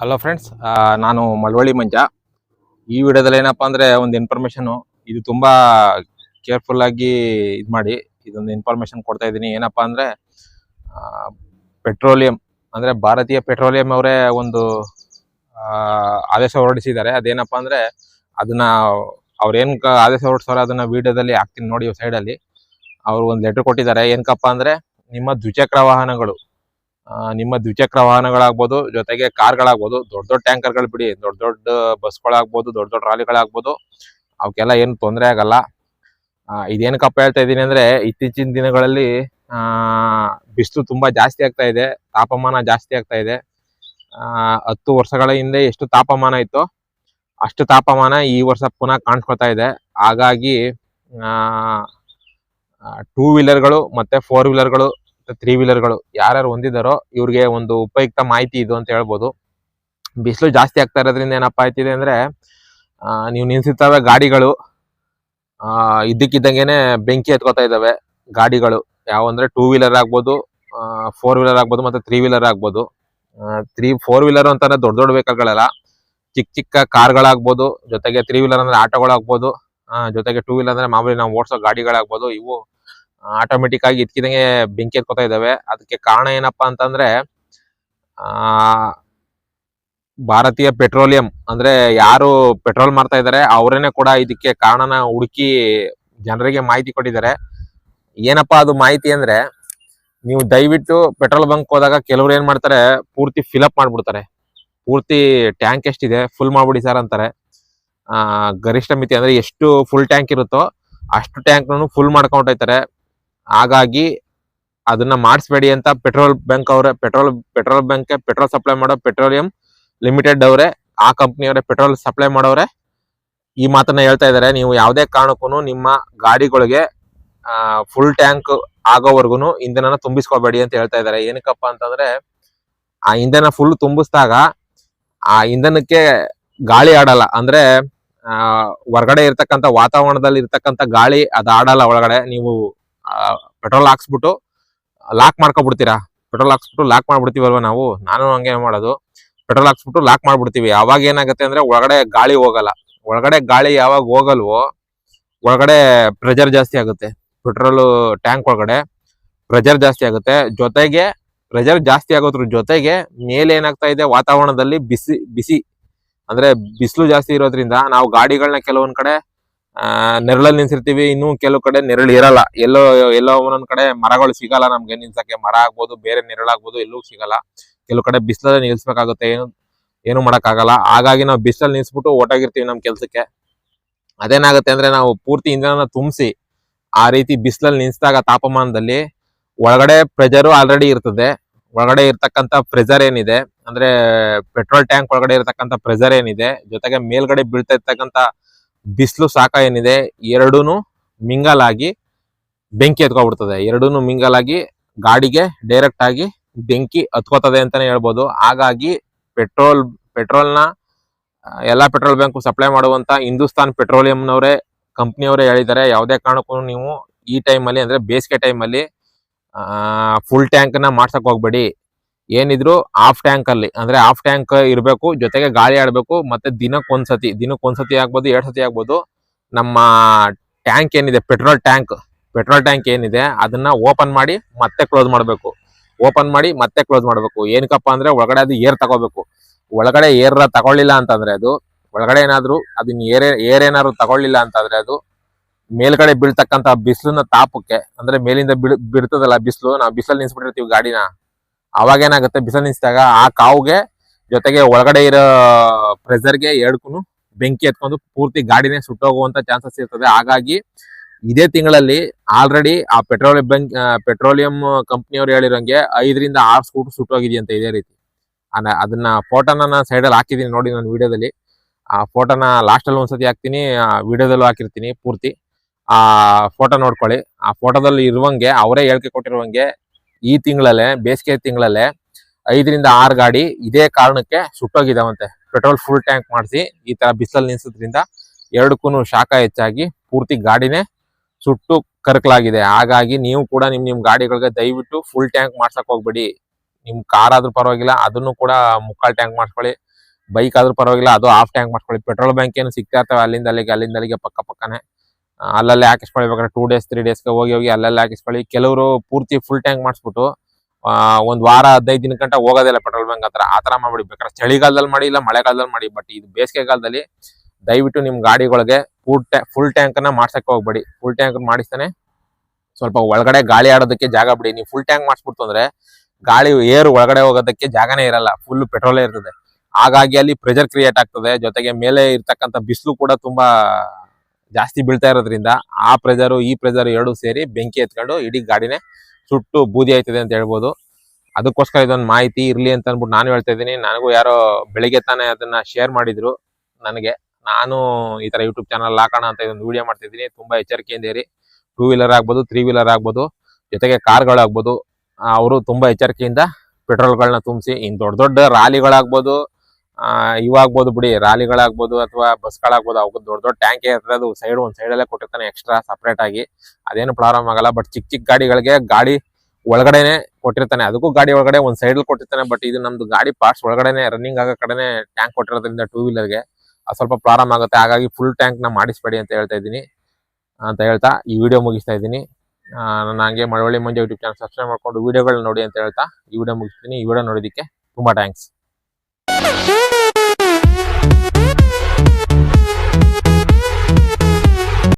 Hello friends ನಾನು ಮಳವಳ್ಳಿ ಮಂಜ. ಈ ವಿಡಿಯೋದಲ್ಲಿ ಏನಪ್ಪಾ ಅಂದ್ರೆ ಒಂದು ಇನ್ಫಾರ್ಮೇಶನ್ ಇದು ತುಂಬಾ ಕೇರ್ಫುಲ್ ಆಗಿ ಇದು ಮಾಡಿ, ಇದೊಂದು ಇನ್ಫಾರ್ಮೇಷನ್ ಕೊಡ್ತಾ ಇದ್ದೀನಿ. ಏನಪ್ಪಾ ಅಂದ್ರೆ ಪೆಟ್ರೋಲಿಯಂ ಅಂದ್ರೆ ಭಾರತೀಯ ಪೆಟ್ರೋಲಿಯಂ ಅವರೇ ಒಂದು ಆದೇಶ ಹೊರಡಿಸಿದ್ದಾರೆ. ಅದೇನಪ್ಪಾ ಅಂದ್ರೆ, ಅದನ್ನ ಅವ್ರೇನು ಆದೇಶ ಹೊರಡಿಸೋರು ಅದನ್ನ ವಿಡಿಯೋದಲ್ಲಿ ಹಾಕ್ತೀನಿ ನೋಡಿ ಸೈಡ್ ಅಲ್ಲಿ. ಅವ್ರು ಒಂದು ಲೆಟರ್ ಕೊಟ್ಟಿದ್ದಾರೆ. ಏನಕ್ಕಪ್ಪ ಅಂದ್ರೆ ನಿಮ್ಮ ದ್ವಿಚಕ್ರ ವಾಹನಗಳು ನಿಮ್ಮ ದ್ವಿಚಕ್ರ ವಾಹನಗಳಾಗ್ಬೋದು, ಜೊತೆಗೆ ಕಾರ್ಗಳಾಗ್ಬೋದು, ದೊಡ್ಡ ದೊಡ್ಡ ಟ್ಯಾಂಕರ್ಗಳು ಬಿಡಿ, ದೊಡ್ಡ ದೊಡ್ಡ ಬಸ್ಗಳಾಗ್ಬೋದು, ದೊಡ್ಡ ದೊಡ್ಡ ಟ್ರಾಲಿಗಳಾಗ್ಬೋದು ಅವಕ್ಕೆಲ್ಲ ಏನು ತೊಂದರೆ ಆಗಲ್ಲ. ಇದೇನು ಹೇಳ್ತಾ ಇದ್ದೀನಿ ಅಂದ್ರೆ, ಇತ್ತೀಚಿನ ದಿನಗಳಲ್ಲಿ ಬಿಸಿಲು ತುಂಬಾ ಜಾಸ್ತಿ ಆಗ್ತಾ ಇದೆ, ತಾಪಮಾನ ಜಾಸ್ತಿ ಆಗ್ತಾ ಇದೆ. ಹತ್ತು ವರ್ಷಗಳ ಹಿಂದೆ ಎಷ್ಟು ತಾಪಮಾನ ಇತ್ತು, ಅಷ್ಟು ತಾಪಮಾನ ಈ ವರ್ಷ ಪುನಃ ಕಾಣಿಸ್ಕೊತಾ ಇದೆ. ಹಾಗಾಗಿ ಟೂ ವೀಲರ್ಗಳು ಮತ್ತೆ ಫೋರ್ ವೀಲರ್ಗಳು ತ್ರೀ ವೀಲರ್ಗಳು ಯಾರ್ಯಾರು ಹೊಂದಿದಾರೋ ಇವ್ರಿಗೆ ಒಂದು ಉಪಯುಕ್ತ ಮಾಹಿತಿ ಇದು ಅಂತ ಹೇಳ್ಬೋದು. ಬಿಸಿಲು ಜಾಸ್ತಿ ಆಗ್ತಾ ಇರೋದ್ರಿಂದ ಏನಪ್ಪಾ ಆಯ್ತಿದೆ ಅಂದ್ರೆ ನೀವು ನಿಲ್ಸಿರ್ತಾವೆ ಗಾಡಿಗಳು ಇದ್ದಕ್ಕಿದ್ದಂಗೆನೆ ಬೆಂಕಿ ಎತ್ಕೋತಾ ಇದಾವೆ ಗಾಡಿಗಳು. ಯಾವ ಅಂದ್ರೆ ಟೂ ವೀಲರ್ ಆಗ್ಬೋದು ಫೋರ್ ವೀಲರ್ ಆಗ್ಬೋದು ಮತ್ತೆ ತ್ರೀ ವೀಲರ್ ಆಗ್ಬೋದು. ತ್ರೀ, ಫೋರ್ ವೀಲರ್ ಅಂತಾನೆ ದೊಡ್ಡ ದೊಡ್ಡ ವೆಹಿಕಲ್ಗಳೆಲ್ಲ. ಚಿಕ್ಕ ಚಿಕ್ಕ ಕಾರ್ಗಳಾಗ್ಬೋದು, ಜೊತೆಗೆ ತ್ರೀ ವೀಲರ್ ಅಂದ್ರೆ ಆಟೋಗಳಾಗ್ಬೋದು ಜೊತೆಗೆ ಟೂ ವೀಲರ್ ಅಂದ್ರೆ ಮಾಮೂಲಿ ನಾವು ಓಡಿಸೋ ಗಾಡಿಗಳಾಗ್ಬೋದು, ಇವು ಆಟೋಮೆಟಿಕ್ ಆಗಿ ಇದ್ಕಿದಂಗೆ ಬೆಂಕಿ ಎತ್ಕೋತಾ ಇದಾವೆ ಅದಕ್ಕೆ ಕಾರಣ ಏನಪ್ಪಾ ಅಂತಂದ್ರೆ, ಆ, ಭಾರತೀಯ ಪೆಟ್ರೋಲಿಯಂ ಅಂದ್ರೆ ಯಾರು ಪೆಟ್ರೋಲ್ ಮಾರ್ತಾ ಇದಾರೆ ಅವರೇನೆ ಕೂಡ ಇದಕ್ಕೆ ಕಾರಣನ ಹುಡುಕಿ ಜನರಿಗೆ ಮಾಹಿತಿ ಕೊಟ್ಟಿದ್ದಾರೆ. ಏನಪ್ಪಾ ಅದು ಮಾಹಿತಿ ಅಂದ್ರೆ, ನೀವು ದಯವಿಟ್ಟು ಪೆಟ್ರೋಲ್ ಬಂಕ್ ಹೋದಾಗ ಕೆಲವರು ಏನ್ ಮಾಡ್ತಾರೆ, ಪೂರ್ತಿ ಫಿಲಪ್ ಮಾಡ್ಬಿಡ್ತಾರೆ. ಪೂರ್ತಿ ಟ್ಯಾಂಕ್ ಎಷ್ಟಿದೆ ಫುಲ್ ಮಾಡ್ಬಿಡಿ ಸರ್ ಅಂತಾರೆ. ಗರಿಷ್ಠ ಮಿತಿ ಅಂದ್ರೆ ಎಷ್ಟು ಫುಲ್ ಟ್ಯಾಂಕ್ ಇರುತ್ತೋ ಅಷ್ಟು ಟ್ಯಾಂಕ್ ಫುಲ್ ಮಾಡ್ಕೊಂಡೋಯ್ತಾರೆ ಹಾಗಾಗಿ ಅದನ್ನ ಮಾಡಿಸ್ಬೇಡಿ ಅಂತ ಪೆಟ್ರೋಲ್ ಬ್ಯಾಂಕ್ ಅವರೇ, petrol petrol bank petrol supply ಮಾಡೋ ಪೆಟ್ರೋಲಿಯಂ ಲಿಮಿಟೆಡ್ ಅವರೇ, ಆ ಕಂಪ್ನಿಯವರೇ ಪೆಟ್ರೋಲ್ ಸಪ್ಲೈ ಮಾಡೋರೆ ಈ ಮಾತನ್ನ ಹೇಳ್ತಾ ಇದ್ದಾರೆ. ನೀವು ಯಾವುದೇ ಕಾರಣಕ್ಕೂ ನಿಮ್ಮ ಗಾಡಿಗಳಿಗೆ ಫುಲ್ ಟ್ಯಾಂಕ್ ಆಗೋವರೆಗೂ ಇಂಧನ ತುಂಬಿಸ್ಕೋಬೇಡಿ ಅಂತ ಹೇಳ್ತಾ ಇದ್ದಾರೆ. ಏನಕ್ಕಪ್ಪ ಅಂತಂದ್ರೆ, ಆ ಇಂಧನ ಫುಲ್ ತುಂಬಿಸಿದಾಗ, ಆ ಇಂಧನಕ್ಕೆ ಗಾಳಿ ಆಡಲ್ಲ. ಅಂದ್ರೆ ಹೊರಗಡೆ ಇರ್ತಕ್ಕಂಥ ವಾತಾವರಣದಲ್ಲಿ ಇರ್ತಕ್ಕಂಥ ಗಾಳಿ ಅದು ಆಡಲ್ಲ ಒಳಗಡೆ. ನೀವು ಪೆಟ್ರೋಲ್ ಹಾಕ್ಸ್ಬಿಟ್ಟು ಲಾಕ್ ಮಾಡ್ಕೊಬಿಡ್ತೀರಾ? ಪೆಟ್ರೋಲ್ ಹಾಕ್ಸ್ಬಿಟ್ಟು ಲಾಕ್ ಮಾಡ್ಬಿಡ್ತೀವಲ್ವ ನಾವು? ನಾನು ಹಂಗೆ ಮಾಡೋದು. ಪೆಟ್ರೋಲ್ ಹಾಕ್ಸ್ಬಿಟ್ಟು ಲಾಕ್ ಮಾಡ್ಬಿಡ್ತೀವಿ. ಅವಾಗ ಏನಾಗುತ್ತೆ ಅಂದ್ರೆ ಒಳಗಡೆ ಗಾಳಿ ಹೋಗಲ್ಲ. ಒಳಗಡೆ ಗಾಳಿ ಯಾವಾಗ ಹೋಗಲ್ವೋ, ಒಳಗಡೆ ಪ್ರೆಷರ್ ಜಾಸ್ತಿ ಆಗುತ್ತೆ. ಪೆಟ್ರೋಲ್ ಟ್ಯಾಂಕ್ ಒಳಗಡೆ ಪ್ರೆಜರ್ ಜಾಸ್ತಿ ಆಗುತ್ತೆ. ಜೊತೆಗೆ ಪ್ರೆಜರ್ ಜಾಸ್ತಿ ಆಗೋದ್ರ ಜೊತೆಗೆ ಮೇಲೆ ಏನಾಗ್ತಾ ಇದೆ, ವಾತಾವರಣದಲ್ಲಿ ಬಿಸಿ ಬಿಸಿ, ಅಂದ್ರೆ ಬಿಸಿಲು ಜಾಸ್ತಿ ಇರೋದ್ರಿಂದ ನಾವು ಗಾಡಿಗಳನ್ನ ಕೆಲವೊಂದ್ ಕಡೆ ಆ, ನೆರಳಲ್ಲಿ ನಿಲ್ಸಿರ್ತೀವಿ ಇನ್ನು ಕೆಲವು ಕಡೆ ನೆರಳು ಇರಲ್ಲ. ಎಲ್ಲೋ ಎಲ್ಲೋ ಒಂದೊಂದ್ ಕಡೆ ಮರಗಳು ಸಿಗಲ್ಲ ನಮ್ಗೆ. ನಿಲ್ಸಕ್ಕೆ ಮರ ಆಗ್ಬೋದು, ಬೇರೆ ನೆರಳಾಗ್ಬೋದು ಎಲ್ಲೂ ಸಿಗಲ್ಲ. ಕೆಲವು ಕಡೆ ಬಿಸಿಲಲ್ಲಿ ನಿಲ್ಸ್ಬೇಕಾಗುತ್ತೆ. ಏನು ಏನು ಮಾಡಕ್ಕಾಗಲ್ಲ. ಹಾಗಾಗಿ ನಾವು ಬಿಸಿಲಲ್ಲಿ ನಿಲ್ಸ್ಬಿಟ್ಟು ಓಟಾಗಿರ್ತೀವಿ ನಮ್ ಕೆಲ್ಸಕ್ಕೆ. ಅದೇನಾಗುತ್ತೆ ಅಂದ್ರೆ ನಾವು ಪೂರ್ತಿ ಇಂಧನ ತುಂಬಿಸಿ ಆ ರೀತಿ ಬಿಸಿಲಲ್ಲಿ ನಿಲ್ಸಿದಾಗ ತಾಪಮಾನದಲ್ಲಿ ಒಳಗಡೆ ಪ್ರೆಜರು ಆಲ್ರೆಡಿ ಇರ್ತದೆ. ಒಳಗಡೆ ಇರ್ತಕ್ಕಂಥ ಪ್ರೆಜರ್ ಏನಿದೆ, ಅಂದ್ರೆ ಪೆಟ್ರೋಲ್ ಟ್ಯಾಂಕ್ ಒಳಗಡೆ ಇರ್ತಕ್ಕಂಥ ಪ್ರೆಜರ್ ಏನಿದೆ, ಜೊತೆಗೆ ಮೇಲ್ಗಡೆ ಬೀಳ್ತಾ ಇರ್ತಕ್ಕಂಥ ಬಿಸಿಲು ಸಾಕ ಏನಿದೆ ಎರಡೂ ಮಿಂಗಲ್ ಆಗಿ ಬೆಂಕಿ ಎತ್ಕೊಬಿಡ್ತದೆ. ಎರಡೂ ಮಿಂಗಲ್ ಆಗಿ ಗಾಡಿಗೆ ಡೈರೆಕ್ಟ್ ಆಗಿ ಬೆಂಕಿ ಹತ್ಕೋತದೆ ಅಂತಾನೆ ಹೇಳ್ಬೋದು. ಹಾಗಾಗಿ ಪೆಟ್ರೋಲ್, ಪೆಟ್ರೋಲ್ನ, ಎಲ್ಲ ಪೆಟ್ರೋಲ್ ಬ್ಯಾಂಕ್ ಸಪ್ಲೈ ಮಾಡುವಂತ ಹಿಂದೂಸ್ತಾನ್ ಪೆಟ್ರೋಲಿಯಂನವರೇ, ಕಂಪ್ನಿಯವರೇ ಹೇಳಿದ್ದಾರೆ. ಯಾವುದೇ ಕಾರಣಕ್ಕೂ ನೀವು ಈ ಟೈಮಲ್ಲಿ ಅಂದ್ರೆ ಬೇಸಿಗೆ ಟೈಮಲ್ಲಿ ಫುಲ್ ಟ್ಯಾಂಕ್ನ ಮಾಡ್ಸಕ್ ಹೋಗ್ಬೇಡಿ. ಏನಿದ್ರು ಹಾಫ್ ಟ್ಯಾಂಕ್ ಅಲ್ಲಿ, ಅಂದ್ರೆ ಹಾಫ್ ಟ್ಯಾಂಕ್ ಇರಬೇಕು, ಜೊತೆಗೆ ಗಾಳಿ ಆಡ್ಬೇಕು, ಮತ್ತೆ ದಿನಕ್ಕೆ ಒಂದ್ಸತಿ ದಿನಕ್ಕೆ ಒಂದ್ಸತಿ ಆಗ್ಬೋದು, ಎರಡ್ ಸತಿ ಆಗ್ಬೋದು, ನಮ್ಮ ಟ್ಯಾಂಕ್ ಏನಿದೆ ಪೆಟ್ರೋಲ್ ಟ್ಯಾಂಕ್ ಪೆಟ್ರೋಲ್ ಟ್ಯಾಂಕ್ ಏನಿದೆ, ಅದನ್ನ ಓಪನ್ ಮಾಡಿ ಮತ್ತೆ ಕ್ಲೋಸ್ ಮಾಡಬೇಕು. ಓಪನ್ ಮಾಡಿ ಮತ್ತೆ ಕ್ಲೋಸ್ ಮಾಡಬೇಕು. ಏನಕ್ಕಪ್ಪ ಅಂದ್ರೆ ಒಳಗಡೆ ಅದು ಏರ್ ತಗೋಬೇಕು. ಒಳಗಡೆ ಏರ್ ತಗೊಳ್ಳಿಲ್ಲ ಅಂತಂದ್ರೆ ಅದು, ಒಳಗಡೆ ಏನಾದ್ರು ಅದನ್ನ ಏರ್ ಏರ್ ಏನಾದ್ರು ತಗೊಳ್ಳಿಲ್ಲ ಅಂತಂದ್ರೆ ಅದು, ಮೇಲ್ಗಡೆ ಬೀಳ್ತಕ್ಕಂತ ಬಿಸಿಲಿನ ತಾಪಕ್ಕೆ, ಅಂದ್ರೆ ಮೇಲಿಂದ ಬಿಡ್ ಬಿಡ್ತದಲ್ಲ ಬಿಸಿಲು, ನಾವು ಬಿಸಿಲಲ್ಲಿ ನಿಲ್ಸ್ಬಿಟ್ಟಿರ್ತೀವಿ ಗಾಡಿನ ಅವಾಗ ಏನಾಗುತ್ತೆ ಬಿಸಿಲು ನಿಲ್ಸಿದಾಗ ಆ ಕಾವುಗೆ ಜೊತೆಗೆ ಒಳಗಡೆ ಇರೋ ಪ್ರೆಸರ್ಗೆ ಎರಡ್ಕೂ ಬೆಂಕಿ ಎತ್ಕೊಂಡು ಪೂರ್ತಿ ಗಾಡಿನೇ ಸುಟ್ಟೋಗುವಂತ ಚಾನ್ಸಸ್ ಇರ್ತದೆ. ಹಾಗಾಗಿ ಇದೇ ತಿಂಗಳಲ್ಲಿ ಆಲ್ರೆಡಿ ಆ ಪೆಟ್ರೋಲ್ ಬೆಂಕ್ ಪೆಟ್ರೋಲಿಯಂ ಕಂಪ್ನಿಯವ್ರು ಹೇಳಿರೋಂಗೆ ಐದರಿಂದ ಆರು ಸ್ಕೂಟರ್ ಸುಟ್ಟೋಗಿದೆಯಂತೆ ಇದೇ ರೀತಿ. ಅದನ್ನ ಫೋಟೋನ ನಾನು ಸೈಡಲ್ಲಿ ಹಾಕಿದ್ದೀನಿ ನೋಡಿ ನಾನು ವಿಡಿಯೋದಲ್ಲಿ. ಆ ಫೋಟೋನ ಲಾಸ್ಟಲ್ಲಿ ಒಂದ್ಸತಿ ಹಾಕ್ತೀನಿ ವಿಡಿಯೋದಲ್ಲೂ ಹಾಕಿರ್ತೀನಿ ಪೂರ್ತಿ. ಆ ಫೋಟೋ ನೋಡ್ಕೊಳ್ಳಿ. ಆ ಫೋಟೋದಲ್ಲಿ ಇರುವಂಗೆ ಅವರೇ ಹೇಳಿಕೆ ಕೊಟ್ಟಿರುವಂಗೆ ಈ ತಿಂಗಳಲ್ಲೇ, ಬೇಸಿಗೆ ತಿಂಗಳಲ್ಲೇ ಐದರಿಂದ ಆರು ಗಾಡಿ ಇದೇ ಕಾರಣಕ್ಕೆ ಸುಟ್ಟೋಗಿದಾವಂತೆ. ಪೆಟ್ರೋಲ್ ಫುಲ್ ಟ್ಯಾಂಕ್ ಮಾಡಿಸಿ ಈ ತರ ಬಿಸಿಲಲ್ಲಿ ನಿಲ್ಸೋದ್ರಿಂದ ಎರಡಕ್ಕೂ ಶಾಖ ಹೆಚ್ಚಾಗಿ ಪೂರ್ತಿ ಗಾಡಿನೇ ಸುಟ್ಟು ಕರಕಲಾಗಿದೆ. ಹಾಗಾಗಿ ನೀವು ಕೂಡ ನಿಮ್ ನಿಮ್ ಗಾಡಿಗಳಿಗೆ ದಯವಿಟ್ಟು ಫುಲ್ ಟ್ಯಾಂಕ್ ಮಾಡ್ಸಕ್ ಹೋಗ್ಬೇಡಿ. ನಿಮ್ ಕಾರ್ ಆದ್ರೂ ಪರವಾಗಿಲ್ಲ, ಅದನ್ನು ಕೂಡ ಮುಕ್ಕಾಲ್ ಟ್ಯಾಂಕ್ ಮಾಡ್ಕೊಳ್ಳಿ ಬೈಕ್ ಆದ್ರೂ ಪರವಾಗಿಲ್ಲ, ಅದು ಹಾಫ್ ಟ್ಯಾಂಕ್ ಮಾಡ್ಕೊಳ್ಳಿ ಪೆಟ್ರೋಲ್ ಬ್ಯಾಂಕ್ ಏನು ಸಿಗ್ತಾ ಇರ್ತವೆ ಅಲ್ಲಿಂದ ಅಲ್ಲಿಗೆ ಅಲ್ಲಿಂದ ಅಲ್ಲಿಗೆ ಪಕ್ಕ ಪಕ್ಕನೆ. ಅಲ್ಲಲ್ಲೇ ಹಾಕಿಸ್ಕೊಳ್ಳಿ ಬೇಕಾದ್ರೆ ಟೂ ಡೇಸ್ ತ್ರೀ ಡೇಸ್ಗೆ ಹೋಗಿ ಹೋಗಿ ಅಲ್ಲಲ್ಲಿ ಹಾಕಿಸ್ಕೊಳ್ಳಿ ಕೆಲವರು ಪೂರ್ತಿ ಫುಲ್ ಟ್ಯಾಂಕ್ ಮಾಡಿಸ್ಬಿಟ್ಟು ಒಂದು ವಾರ ಹದಿನೈದು ದಿನ ಗಂಟ ಹೋಗೋದಿಲ್ಲ ಪೆಟ್ರೋಲ್ ಬಂಕ್ ಹತ್ರ. ಆತರ ಮಾಡ್ಬಿಡಿ. ಬೇಕಾದ್ರೆ ಚಳಿಗಾಲದಲ್ಲಿ ಮಾಡಿ ಇಲ್ಲ ಮಳೆಗಾಲದಲ್ಲಿ ಮಾಡಿ ಬಟ್ ಇದು ಬೇಸಿಗೆಗಾಲದಲ್ಲಿ ದಯವಿಟ್ಟು ನಿಮ್ಮ ಗಾಡಿಗಳಿಗೆ ಫುಲ್ ಟ್ಯಾ ಫುಲ್ ಟ್ಯಾಂಕ್ ಮಾಡ್ಸೋಕ್ಕೆ ಮಾಡ್ಸಕ್ ಹೋಗ್ಬೇಡಿ ಫುಲ್ ಟ್ಯಾಂಕ್ ಮಾಡಿಸ್ತಾನೆ ಸ್ವಲ್ಪ ಒಳಗಡೆ ಗಾಳಿ ಆಡೋದಕ್ಕೆ ಜಾಗ ಬಿಡಿ. ನೀವು ಫುಲ್ ಟ್ಯಾಂಕ್ ಮಾಡಿಸ್ಬಿಡ್ತು ಅಂದರೆ ಗಾಳಿ ಏರ್ ಒಳಗಡೆ ಹೋಗೋದಕ್ಕೆ ಜಾಗನೇ ಇರಲ್ಲ. ಫುಲ್ ಪೆಟ್ರೋಲೇ ಇರ್ತದೆ. ಹಾಗಾಗಿ ಅಲ್ಲಿ ಪ್ರೆಷರ್ ಕ್ರಿಯೇಟ್ ಆಗ್ತದೆ. ಜೊತೆಗೆ ಮೇಲೆ ಇರ್ತಕ್ಕಂಥ ಬಿಸಿಲು ಕೂಡ ತುಂಬಾ ಜಾಸ್ತಿ ಬೀಳ್ತಾ ಇರೋದ್ರಿಂದ ಆ ಪ್ರೆಜರು ಈ ಪ್ರೆಷರ್ ಎರಡು ಸೇರಿ ಬೆಂಕಿ ಎತ್ಕೊಂಡು ಇಡೀ ಗಾಡಿನೇ ಸುಟ್ಟು ಬೂದಿ ಆಯ್ತದೆ ಅಂತ ಹೇಳ್ಬೋದು. ಅದಕ್ಕೋಸ್ಕರ ಇದೊಂದು ಮಾಹಿತಿ ಇರಲಿ ಅಂತ ಅಂದ್ಬಿಟ್ಟು ನಾನು ಹೇಳ್ತಾ ಇದ್ದೀನಿ. ನನಗೂ ಯಾರೋ ಬೆಳಿಗ್ಗೆ ತಾನೇ ಅದನ್ನ ಶೇರ್ ಮಾಡಿದ್ರು ನನಗೆ. ನಾನು ಈ ತರ ಯೂಟ್ಯೂಬ್ ಚಾನಲ್ ಹಾಕೋಣ ಅಂತ ಇದೊಂದು ವಿಡಿಯೋ ಮಾಡ್ತಿದ್ದೀನಿ ತುಂಬಾ ಎಚ್ಚರಿಕೆಯಿಂದ ಇರಿ. ಟೂ ವೀಲರ್ ಆಗ್ಬೋದು ತ್ರೀ ವೀಲರ್ ಆಗ್ಬೋದು, ಜೊತೆಗೆ ಕಾರ್ಗಳಾಗ್ಬೋದು ಅವರು ತುಂಬಾ ಎಚ್ಚರಿಕೆಯಿಂದ ಪೆಟ್ರೋಲ್ಗಳನ್ನ ತುಂಬಿಸಿ ಇನ್ನು ದೊಡ್ಡ ದೊಡ್ಡ ರಾಲಿಗಳಾಗ್ಬೋದು ಆ, ಇವಾಗ್ಬೋದು ಬಿಡಿ ರಾಲಿಗಳಾಗ್ಬೋದು ಅಥವಾ ಬಸ್ಗಳಾಗ್ಬೋದು ಅವಾಗ ದೊಡ್ಡ ದೊಡ್ಡ ಟ್ಯಾಂಕ್ ಇರ್ತದೆ ಅದು ಸೈಡ್ ಒಂದ್ ಸೈಡಲ್ಲೇ ಕೊಟ್ಟಿರ್ತಾನೆ ಎಕ್ಸ್ಟ್ರಾ ಸಪ್ರೇಟ್ ಆಗಿ. ಅದೇನು ಪ್ರಾಬ್ಲಮ್ ಆಗಲ್ಲ ಬಟ್ ಚಿಕ್ಕ ಚಿಕ್ಕ ಗಾಡಿಗಳಿಗೆ ಗಾಡಿ ಒಳಗಡೆನೆ ಕೊಟ್ಟಿರ್ತಾನೆ. ಅದಕ್ಕೂ ಗಾಡಿ ಒಳಗಡೆ ಒಂದ್ ಸೈಡ್ ಕೊಟ್ಟಿರ್ತಾನೆ ಬಟ್ ಇದು ನಮ್ದು ಗಾಡಿ ಪಾರ್ಟ್ಸ್ ಒಳಗಡೆನೆ ರನ್ನಿಂಗ್ ಆಗೋ ಕಡೆನೆ ಟ್ಯಾಂಕ್ ಕೊಟ್ಟಿರೋದ್ರಿಂದ ಟೂ ವೀಲರ್ಗೆ ಅದು ಸ್ವಲ್ಪ ಪ್ರಾರಂಭ ಆಗುತ್ತೆ. ಹಾಗಾಗಿ ಫುಲ್ ಟ್ಯಾಂಕ್ನ ಮಾಡಿಸ್ಬೇಡಿ ಅಂತ ಹೇಳ್ತಾ ಇದ್ದೀನಿ ಅಂತ ಹೇಳ್ತಾ ಈ ವಿಡಿಯೋ ಮುಗಿಸ್ತಾ ಇದ್ದೀನಿ. ನಾನು ಹಂಗೆ Malavalli Manju YouTube channel subscribe ಮಾಡ್ಕೊಂಡು ವಿಡಿಯೋಗಳನ್ನ ನೋಡಿ ಅಂತ ಹೇಳ್ತಾ ಈ ವಿಡಿಯೋ ಮುಗಿಸ್ತೀನಿ. ಈ ವಿಡಿಯೋ ನೋಡೋದಕ್ಕೆ ತುಂಬಾ ಥ್ಯಾಂಕ್ಸ್